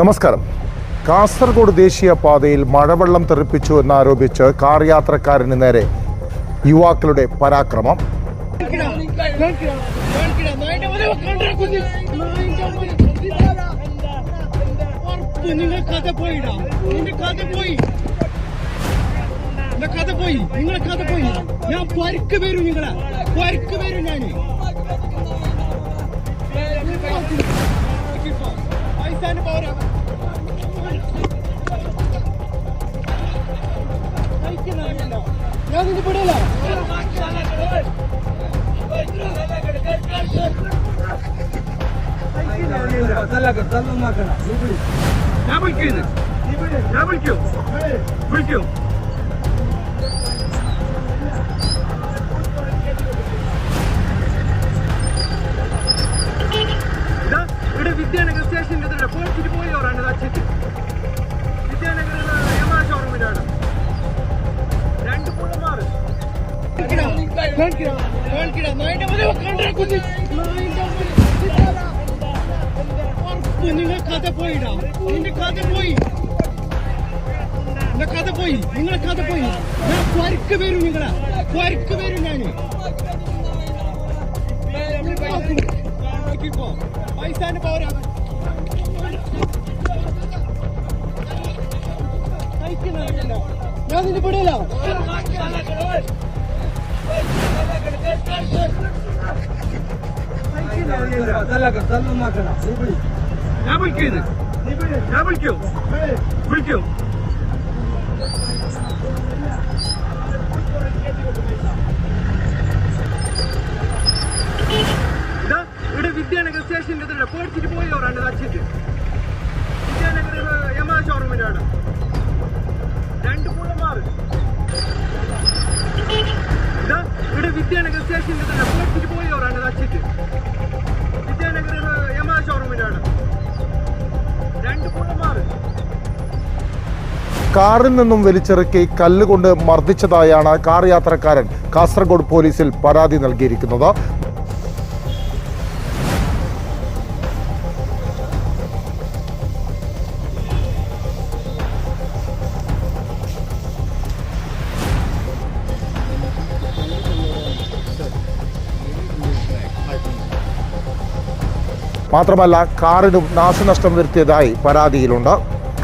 നമസ്കാരം. കാസർഗോഡ് ദേശീയപാതയിൽ മഴവെള്ളം തെറിപ്പിച്ചു എന്നാരോപിച്ച് കാർ യാത്രക്കാരന് നേരെ യുവാക്കളുടെ പരാക്രമം. ഞാൻ നിന്റെ പെടില്ല ഞാൻ വിളിക്കുന്നു ഞാൻ വിളിക്കൂ വിളിക്കൂ ഇതാ ഇവിടെ വിദ്യാനഗർ സ്റ്റേഷന്റെ പോയി ഓറാണ് അച്ഛക്ക് വിദ്യാനഗർ നിങ്ങൾ കഥ പോയിടാ. നിന്റെ കഥ പോയി നിന്റെ കഥ പോയി നിങ്ങളെ കഥ പോയി ഞാൻ പരുക്ക് വരും നിങ്ങളെ പരുക്ക് വരും ഞാൻ പൈസാന്റെ പോരാ ഞാൻ നിന്റെ പെടില്ല ഞാൻ വിളിക്കുന്നു ഞാൻ വിളിക്കൂ വിളിക്കൂ ഇതാ ഇവിടെ വിദ്യാനഗർ സ്റ്റേഷന്റെ പോയിച്ചിട്ട് പോയി ഓറാണ് അച്ഛക്ക് വിദ്യാനഗർ സ്റ്റേഷനിൽ തന്നെ പോയിച്ചിട്ട് പോയവരാണ് അച്ഛക്ക്. വിദ്യാനഗർ യമാ ഷോറൂമിലാണ്. രണ്ട് പുള്ളമാർ കാറിൽ നിന്നും വലിച്ചിറക്കി കല്ലുകൊണ്ട് മർദ്ദിച്ചതായാണ് കാർ യാത്രക്കാരൻ. കാസർഗോഡ് പോലീസിൽ പരാതി നൽകിയിരിക്കുന്നത്. മാത്രമല്ല കാറിനും നാശനഷ്ടം വരുത്തിയതായി പരാതിയിലുണ്ട്.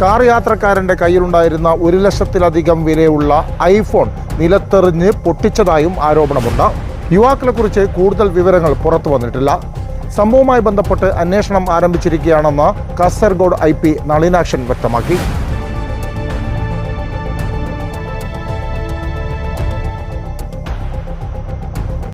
കാർ യാത്രക്കാരന്റെ കയ്യിലുണ്ടായിരുന്ന ഒരു ലക്ഷത്തിലധികം വിലയുള്ള ഐഫോൺ നിലത്തെറിഞ്ഞ് പൊട്ടിച്ചതായും ആരോപണമുണ്ട്. യുവാക്കളെക്കുറിച്ച് കൂടുതൽ വിവരങ്ങൾ പുറത്തു വന്നിട്ടില്ല. സംഭവവുമായി ബന്ധപ്പെട്ട് അന്വേഷണം ആരംഭിച്ചിരിക്കുകയാണെന്ന് കാസർഗോഡ് ഐ പി നളിനാക്ഷൻ വ്യക്തമാക്കി.